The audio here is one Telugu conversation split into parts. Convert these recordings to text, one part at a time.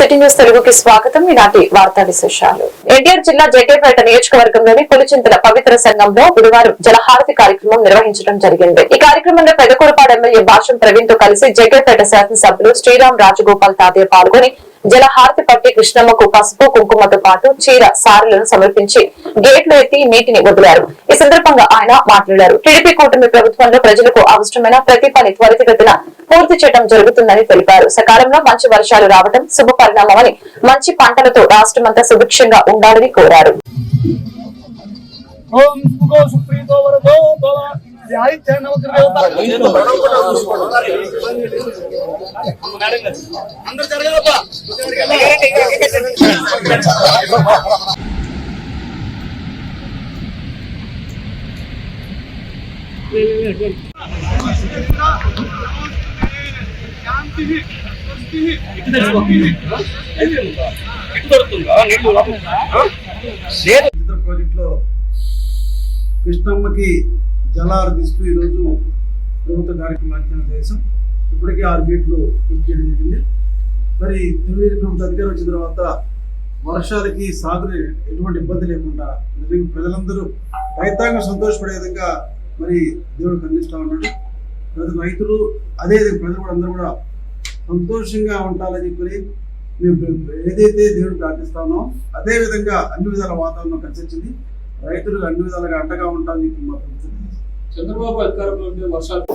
సిటీ న్యూస్ తెలుగుకి స్వాగతం. ఈనాటి వార్తా విశేషాలు. ఎన్టీఆర్ జిల్లా జగ్గేపేట నియోజకవర్గంలోని పులిచింతల పవిత్ర సంఘంలో బుధవారం జలహారతి కార్యక్రమం నిర్వహించడం జరిగింది. ఈ కార్యక్రమంలో పెదకూరపాడు ఎమ్మెల్యే భాషం ప్రవీణ్తో కలిసి జగ్గేపేట శాసనసభ్యులు శ్రీరామ్ రాజగోపాల్ తాదే పాల్గొని జలహారతి పట్టి కృష్ణమ్మకు పసుపు కుంకుమతో పాటు చీర సారులను సమర్పించి గేట్లు ఎత్తి నీటిని వదిలారు. ఈ సందర్భంగా ఆయన మాట్లాడారు. టీడీపీ కూటమి ప్రభుత్వంలో ప్రజలకు అవసరమైన ప్రతి పని త్వరితగతిన పూర్తి చేయడం జరుగుతుందని తెలిపారు. సకాలంలో మంచి వర్షాలు రావడం శుభ పరిణామమని మంచి పంటలతో రాష్ట్రమంతా సుభిక్షంగా ఉండాలని కోరారు. ఓం సుఖో సుప్రీతో కృష్ణమ్మకి జలారతిస్తూ ఈరోజు ప్రభుత్వ కార్యక్రమం దేశం ఇప్పటికే ఆరు గేట్లు పూర్తి చేయడం జరిగింది. మరి తెలుగుదేశం ప్రభుత్వ అధికారం వచ్చిన తర్వాత వర్షాలకి సాగుని ఎటువంటి ఇబ్బంది లేకుండా నిజంగా ప్రజలందరూ రైతాంగం సంతోషపడే విధంగా మరి దేవుడు కనిపిస్తా ఉన్నాడు. ప్రతి రైతులు అదే విధంగా ప్రజలు కూడా అందరూ కూడా సంతోషంగా ఉండాలని చెప్పి మేము ఏదైతే దేవుడు ప్రార్థిస్తామో అదే విధంగా అన్ని విధాల వాతావరణం కలిసొచ్చింది రైతులకు అన్ని విధాలుగా అండగా ఉంటామని చెప్పి మాకు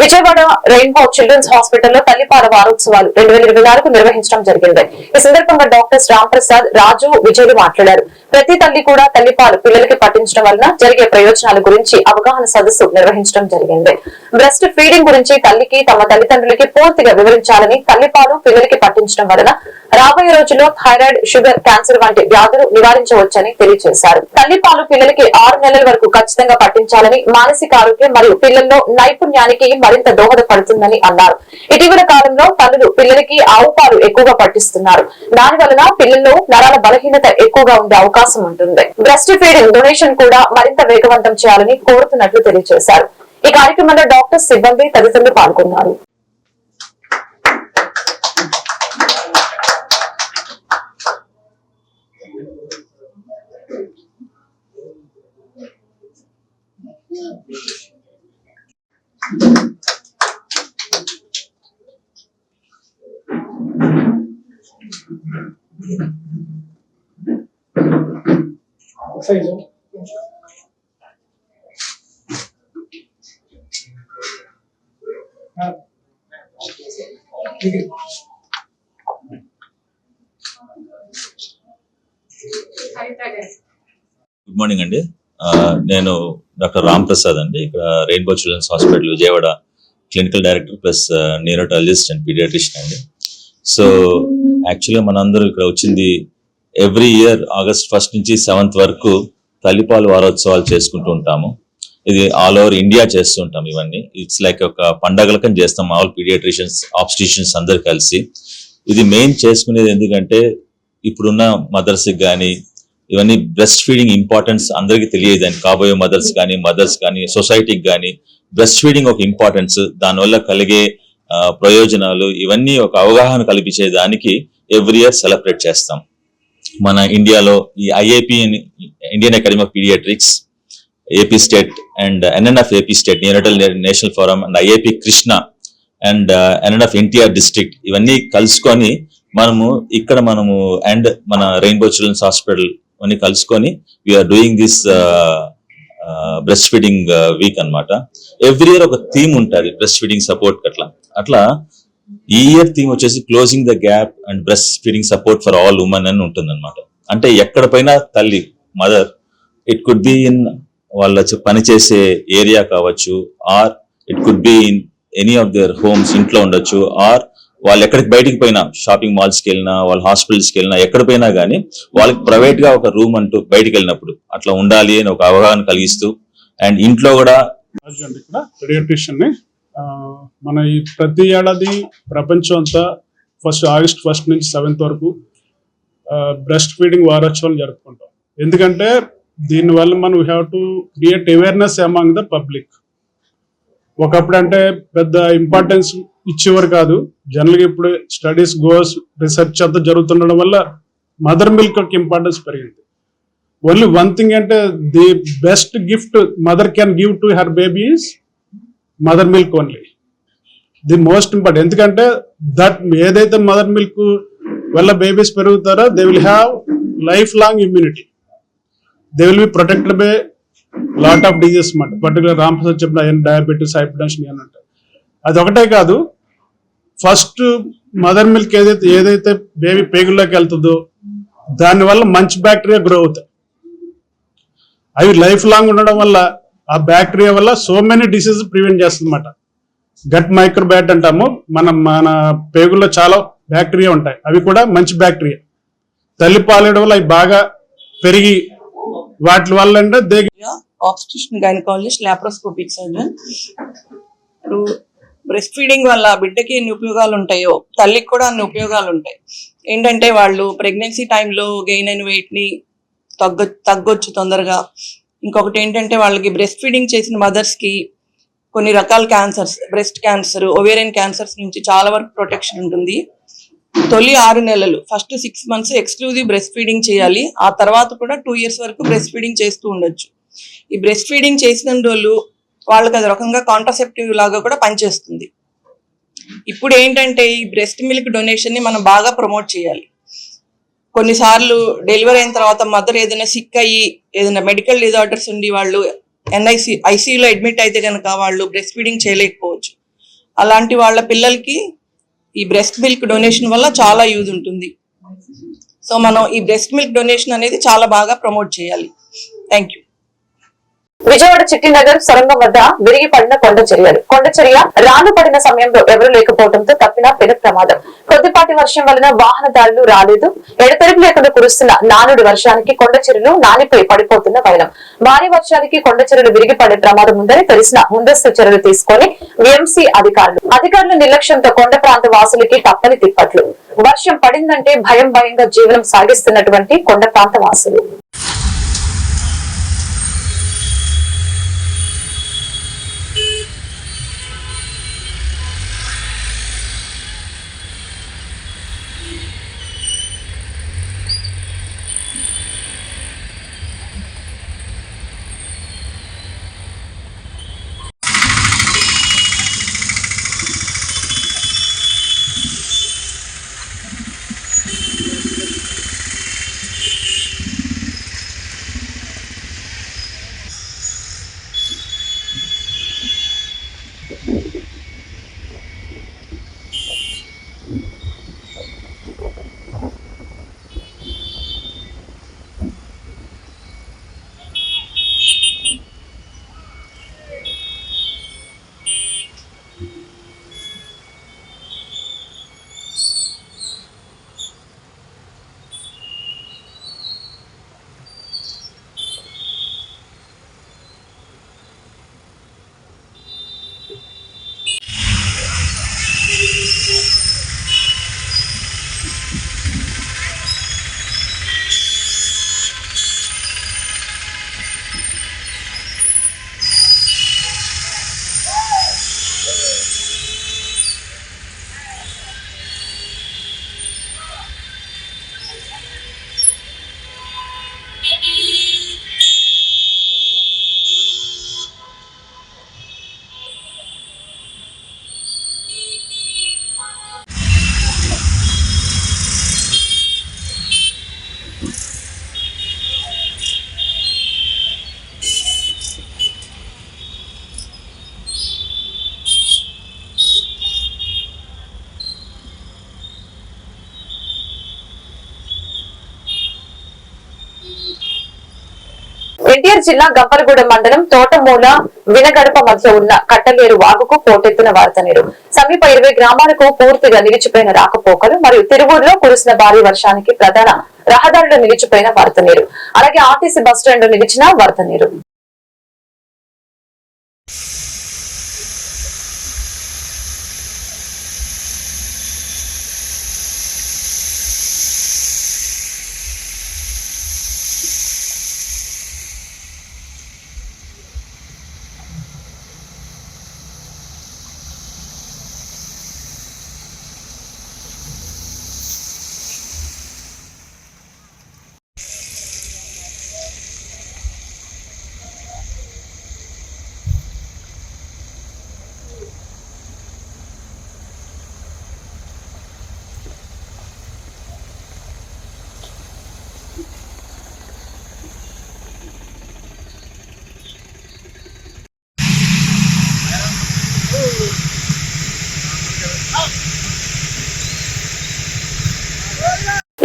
విజయవాడ రెయిన్బో చిల్డ్రన్స్ హాస్పిటల్లో తల్లిపాల వారోత్సవాలు రెండు వేల ఇరవై నాలుగు నిర్వహించడం జరిగింది. ఈ సందర్భంగా డాక్టర్స్ రామ్ ప్రసాద్ రాజు విజయలు మాట్లాడారు. ప్రతి తల్లి కూడా తల్లిపాలు పిల్లలకి పట్టించడం వలన జరిగే ప్రయోజనాల గురించి అవగాహన సదస్సు నిర్వహించడం జరిగింది. బ్రెస్ట్ ఫీడింగ్ గురించి తల్లికి తమ తల్లిదండ్రులకి పూర్తిగా వివరించాలని తల్లిపాలు పిల్లలకి పట్టించడం వలన రాబోయే రోజుల్లో థైరాయిడ్ షుగర్ క్యాన్సర్ వంటి వ్యాధులు నివారించవచ్చని తెలియజేశారు. తల్లిపాలు పిల్లలకి ఆరు నెలల వరకు ఖచ్చితంగా పట్టించాలని మానసిక ఆరోగ్యం మరియు పిల్లల్లో నైపుణ్యానికి మరింత దోహదపడుతుందని అన్నారు. ఇటీవల కాలంలో తల్లులు పిల్లలకి ఆవు పాలు ఎక్కువగా పట్టిస్తున్నారు. దాని వలన పిల్లల్లో నరాల బలహీనత ఎక్కువగా ఉండే అవకాశం ఉంటుంది. బ్రెస్ట్ ఫీడింగ్ డొనేషన్ కూడా మరింత వేగవంతం చేయాలని కోరుతున్నట్లు తెలియజేశారు. ఈ కార్యక్రమంలో డాక్టర్ సిబ్బంది తదితరులు పాల్గొన్నారు గుడ్ మార్నింగ్ అండి. నేను డాక్టర్ రామ్ ప్రసాద్ అండి. ఇక్కడ rainbow children's hospital Vijayawada clinical director plus neonatologist and paediatrician అండి. సో యాక్చువల్గా మనందరూ ఇక్కడ వచ్చింది ఎవ్రీ ఇయర్ ఆగస్ట్ ఫస్ట్ నుంచి సెవెంత్ వరకు తల్లిపాలు వారోత్సవాలు చేసుకుంటూ ఉంటాము. ఇది ఆల్ ఓవర్ ఇండియా చేస్తూ ఉంటాం ఇవన్నీ. ఇట్స్ లైక్ ఒక పండగలకని చేస్తాం ఆల్ పీడియాట్రిషియన్స్ ఆబ్స్టిషియన్స్ అందరు కలిసి. ఇది మెయిన్ చేసుకునేది ఎందుకంటే ఇప్పుడున్న మదర్స్ కానీ ఇవన్నీ బ్రెస్ట్ ఫీడింగ్ ఇంపార్టెన్స్ అందరికీ తెలియదు అని కాబోయే మదర్స్ కానీ మదర్స్ కానీ సొసైటీకి కానీ బ్రెస్ట్ ఫీడింగ్ ఒక ఇంపార్టెన్స్ దానివల్ల కలిగే ప్రయోజనాలు ఇవన్నీ ఒక అవగాహన కల్పించే దానికి ఎవ్రీ ఇయర్ సెలబ్రేట్ చేస్తాం. మన ఇండియాలో ఈ IAP Indian academy of paediatrics AP state and NNF AP state neonatal national forum and IAP Krishna and NNF NTR district ఇవన్నీ కలుసుకొని మనము ఇక్కడ మనము అండ్ మన రెయిన్బో చిల్డ్రన్స్ హాస్పిటల్ అన్ని కలుసుకొని we're doing this breast feeding week అన్నమాట. ఎవ్రీ ఇయర్ ఒక థీమ్ ఉంటుంది బ్రెస్ట్ ఫీడింగ్ సపోర్ట్ అట్లా. అట్లా ఈ ఇయర్ థీమ్ వచ్చేసి closing the gap and breast feeding support for all women అని ఉంటుంది అనమాట అంటే ఎక్కడ పైన తల్లి mother it could be in వాళ్ళ పనిచేసే ఏరియా కావచ్చు or it could be in any of their homes ఇంట్లో ఉండొచ్చు ఆర్ వాళ్ళు ఎక్కడికి బయటికి పోయినా షాపింగ్ మాల్స్కి వెళ్ళినా వాళ్ళ హాస్పిటల్స్కి వెళ్ళినా ఎక్కడ పోయినా కానీ వాళ్ళకి ప్రైవేట్గా ఒక రూమ్ అంటూ బయటికి వెళ్ళినప్పుడు అట్లా ఉండాలి అని ఒక అవగాహన కలిగిస్తూ అండ్ ఇంట్లో కూడా ని మన ఈ ప్రతి ఏడాది ప్రపంచం అంతా ఫస్ట్ ఆగస్ట్ ఫస్ట్ నుంచి సెవెంత్ వరకు బ్రెస్ట్ ఫీడింగ్ వారోత్సవాలు జరుపుకుంటాం. ఎందుకంటే దీనివల్ల మనం have to create awareness among the public ఒకప్పుడు అంటే పెద్ద ఇంపార్టెన్స్ ఇచ్చేవారు కాదు. జనరల్గా ఇప్పుడు స్టడీస్ గోస్ రీసెర్చ్ అంతా జరుగుతుండడం వల్ల మదర్ మిల్క్ యొక్క ఇంపార్టెన్స్ పెరిగింది. ఓన్లీ వన్ థింగ్ అంటే the best gift mother can give to her babies mother milk only the most important ఎందుకంటే దట్ ఏదైతే మదర్ మిల్క్ వల్ల babies పెరుగుతారో they will have life long immunity they will be protected by lot of disease అనమాట పర్టికులర్ రామప్రసాద్ చెప్పిన డయాబెటీస్ హైపర్ టెన్షన్ అని అది ఒకటే కాదు ఫస్ట్ మదర్ మిల్క్ ఏదైతే ఏదైతే బేబీ పేగుల్లోకి వెళ్తుందో దానివల్ల మంచి బ్యాక్టీరియా గ్రో అవుతాయి. అవి లైఫ్ లాంగ్ ఉండడం వల్ల ఆ బ్యాక్టీరియా వల్ల సో మెనీ డిసీజ్ ప్రివెంట్ చేస్తుందన్నమాట. గట్ మైక్రోబ్యాట్ అంటాము. మన మన పేగుల్లో చాలా బ్యాక్టీరియా ఉంటాయి. అవి కూడా మంచి బ్యాక్టీరియా తల్లి పాలేయడం వల్ల అవి బాగా పెరిగి వాటి వల్ల అంటే ఆబ్స్టిషన్ గైనకాలజిస్ట్ లాప్రోస్కోపిక్ సర్జన్ ఇప్పుడు బ్రెస్ట్ ఫీడింగ్ వల్ల బిడ్డకి ఎన్ని ఉపయోగాలు ఉంటాయో తల్లికి కూడా అన్ని ఉపయోగాలు ఉంటాయి ఏంటంటే వాళ్ళు ప్రెగ్నెన్సీ టైంలో గెయిన్ అయిన వెయిట్ని తగ్గ తగ్గొచ్చు తొందరగా. ఇంకొకటి ఏంటంటే వాళ్ళకి బ్రెస్ట్ ఫీడింగ్ చేసిన మదర్స్కి కొన్ని రకాల cancers breast cancer ovarian cancers నుంచి చాలా వరకు ప్రొటెక్షన్ ఉంటుంది. తొలి ఆరు నెలలు. First six months exclusive breast feeding చేయాలి. ఆ తర్వాత కూడా టూ ఇయర్స్ వరకు బ్రెస్ట్ ఫీడింగ్ చేస్తూ ఉండొచ్చు. ఈ బ్రెస్ట్ ఫీడింగ్ చేసిన రోజులు వాళ్ళకి అది రకంగా కాంట్రాసెప్టివ్ లాగా కూడా పనిచేస్తుంది. ఇప్పుడు ఏంటంటే ఈ బ్రెస్ట్ మిల్క్ డొనేషన్ని మనం బాగా ప్రమోట్ చేయాలి. కొన్నిసార్లు డెలివరీ అయిన తర్వాత మదర్ ఏదైనా సిక్ అయ్యి ఏదైనా మెడికల్ డిజార్డర్స్ ఉండి వాళ్ళు ఎన్ఐసి ఐసీయూలో అడ్మిట్ అయితే కనుక వాళ్ళు బ్రెస్ట్ ఫీడింగ్ చేయలేకపోవచ్చు. అలాంటి వాళ్ళ పిల్లలకి ఈ బ్రెస్ట్ మిల్క్ డొనేషన్ వల్ల చాలా యూజ్ ఉంటుంది. సో మనం ఈ బ్రెస్ట్ మిల్క్ డొనేషన్ అనేది చాలా బాగా ప్రమోట్ చేయాలి. థ్యాంక్ యూ విజయవాడ చిట్టినగర్ సొరంగం వద్ద విరిగి పడిన కొండ చర్యలు. కొండ చర్య రాను పడిన సమయంలో ఎవరూ లేకపోవడంతో తప్పిన పెను ప్రమాదం. కొద్దిపాటి వర్షం వలన వాహనదారులు రాలేదు. ఎడతెరిపి లేకుండా కురుస్తున్న నానుడి వర్షానికి కొండ నానిపోయి పడిపోతున్న వైనం భారీ వర్షానికి కొండ చర్యలు విరిగి పడే ప్రమాదం ఉందని తెలిసిన ముందస్తు చర్యలు తీసుకొని విఎంసీ అధికారులు. అధికారుల నిర్లక్ష్యంతో కొండ ప్రాంత వాసులకి తప్పని తిప్పట్లు. వర్షం పడిందంటే భయం భయంగా జీవనం సాగిస్తున్నటువంటి కొండ ప్రాంత వాసులు. జిల్లా గంపలగూడెం మండలం తోటమూల వినగడప మధ్య ఉన్న కట్టలేరు వాగుకు పోటెత్తిన వరద నీరు. సమీప ఇరవై గ్రామాలకు పూర్తిగా నిలిచిపోయిన రాకపోకలు మరియు తిరువూరులో కురిసిన భారీ వర్షానికి ప్రధాన రహదారులు నిలిచిపోయిన వరద నీరు. అలాగే ఆర్టీసీ బస్టాండ్ నిలిచిన వరద నీరు.